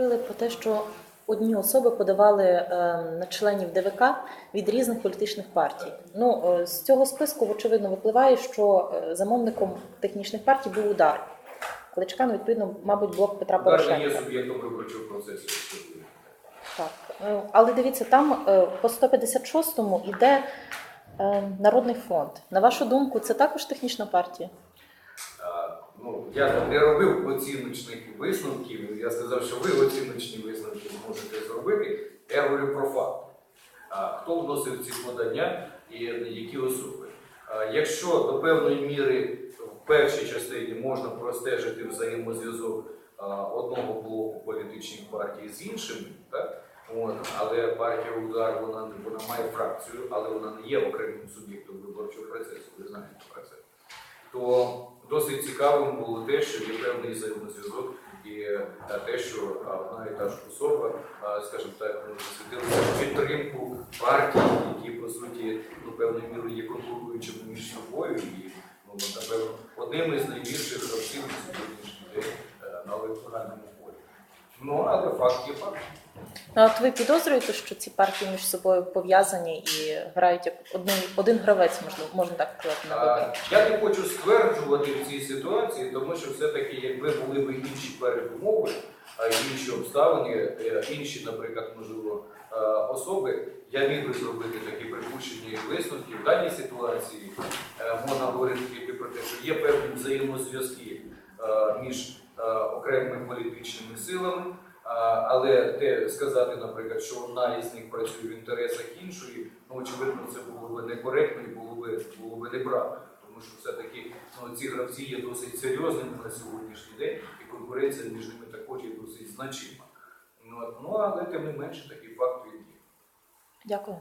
говорили про те, що одні особи подавали е, на членів ДВК від різних політичних партій. Ну е, з цього списку очевидно випливає, що е, замовником технічних партій був удар. Кличка, ну, відповідно, мабуть, блок Петра Удар не є суб'єктом виборчого процесу. Так. Але дивіться, там по 156-му йде Народний фронт. На вашу думку, це також технічна партія? Ну, я не робив оціночних висновків. Я сказав, що ви оціночні висновки можете зробити. Я говорю про факт. Хто вносив ці подання і які особи? Якщо до певної міри в першій частині можна простежити взаємозв'язок одного блоку політичних партій з іншими, але партія удар вона, вона має фракцію, але вона не є окремим суб'єктом виборчого процесу. Ви знаєте про це то досить цікавим було те, що є певний взаємозв'язок і е, те, що одна і та ж особа, скажімо так, ну, підтримку партій, які по суті ну, певною мірою є конкуруючими між собою і ну, напевно одним із найбільших на сьогоднішній день е, на електоральному. Ну, але факт є факт. Ну, от ви підозрюєте, що ці партії між собою пов'язані і грають як один, один гравець, можливо, можна так сказати, на виборах? Я не хочу стверджувати в цій ситуації, тому що все-таки, якби були б інші передумови, інші обставини, е, інші, наприклад, можливо, особи, я міг би зробити такі припущення і висновки. В даній ситуації е, можна говорити тільки про те, що є певні взаємозв'язки між е, окремими політичними силами. Але те сказати, наприклад, що одна із них працює в інтересах іншої, ну очевидно, це було б некоректно і було б було б неправильно, тому що все-таки ну, ці гравці є досить серйозними на сьогоднішній день, і конкуренція між ними також є досить значима. Ну, ну але тим не менше такий факт він є. Дякую.